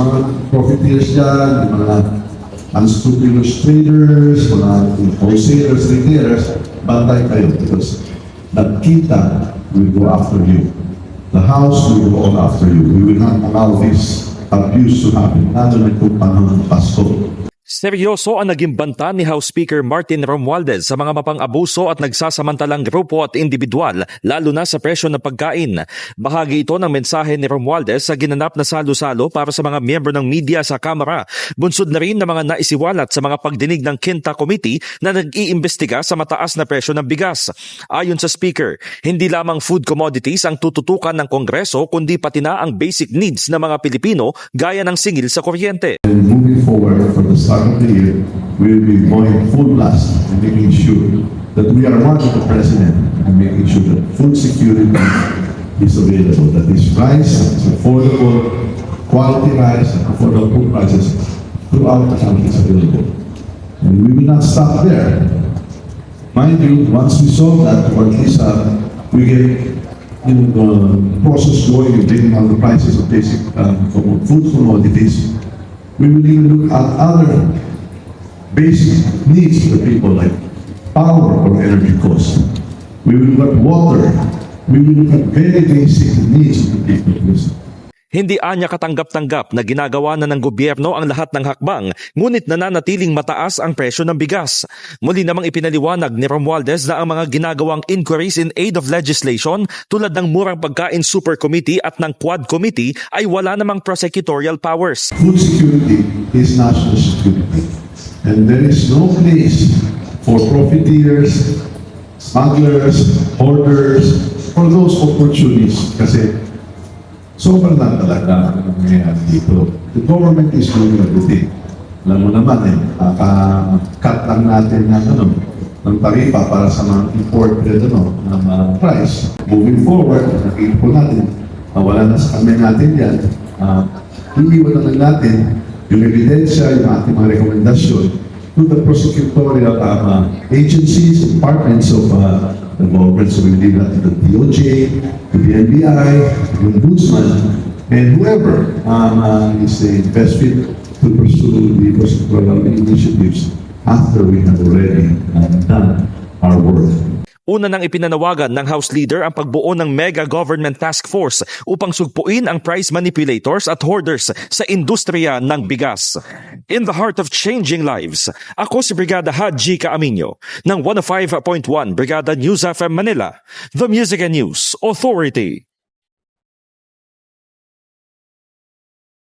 Mga profiteers dyan, mga unscrupulous traders, mga wholesalers, retailers, bantay kayo because the kita will go after you. The house will go all after you. We will not allow this abuse to happen, lalo na itong panahon ng Pasko. Seryoso ang naging banta ni House Speaker Martin Romualdez sa mga mapang-abuso at nagsasamantalang grupo at individual, lalo na sa presyo ng pagkain. Bahagi ito ng mensahe ni Romualdez sa ginanap na salo-salo para sa mga miyembro ng media sa Kamara. Bunsod na rin ng mga naisiwalat sa mga pagdinig ng Quinta Committee na nag-iimbestiga sa mataas na presyo ng bigas. Ayon sa Speaker, hindi lamang food commodities ang tututukan ng Kongreso kundi pati na ang basic needs ng mga Pilipino gaya ng singil sa kuryente. Moving forward from the start of year, we will be going full blast and making sure that we are watching the president and making sure that food security is available, that this rice is affordable, quality rice, and affordable prices throughout the country is available. And we will not stop there. Mind you, once we solve that, or at least uh, we get you know, the process going in bringing down the prices of basic commo- food commodities, we will even look at other basic needs the people like power or energy costs. We will look at water. We will look at very basic needs the people. Hindi anya katanggap-tanggap na ginagawa na ng gobyerno ang lahat ng hakbang, ngunit nananatiling mataas ang presyo ng bigas. Muli namang ipinaliwanag ni Romualdez na ang mga ginagawang inquiries in aid of legislation tulad ng Murang Pagkain Super Committee at ng Quad Committee ay wala namang prosecutorial powers. food security is national security. And there is no place for profiteers, smugglers, hoarders, for those opportunists. Kasi sobrang lang talaga ang nangyayari dito. The government is doing everything. Alam mo naman eh, kaka-cut lang natin ng ano, ng taripa para sa mga imported ano, ng uh, price. Moving forward, nakikita po natin, uh, wala na sa kami natin yan. Uh, iiwan na lang natin yung ebidensya, yung ating mga rekomendasyon to the prosecutorial uh, agencies, departments of uh, the government. So we leave that to the DOJ, the NBI, the Ombudsman, and whoever um, uh, is the best fit to pursue the prosecutorial initiatives after we have already uh, done our work. Una nang ipinanawagan ng House Leader ang pagbuo ng Mega Government Task Force upang sugpuin ang price manipulators at hoarders sa industriya ng bigas. In the heart of changing lives, ako si Brigada Haji Kaaminyo ng 105.1 Brigada News FM Manila, The Music and News Authority.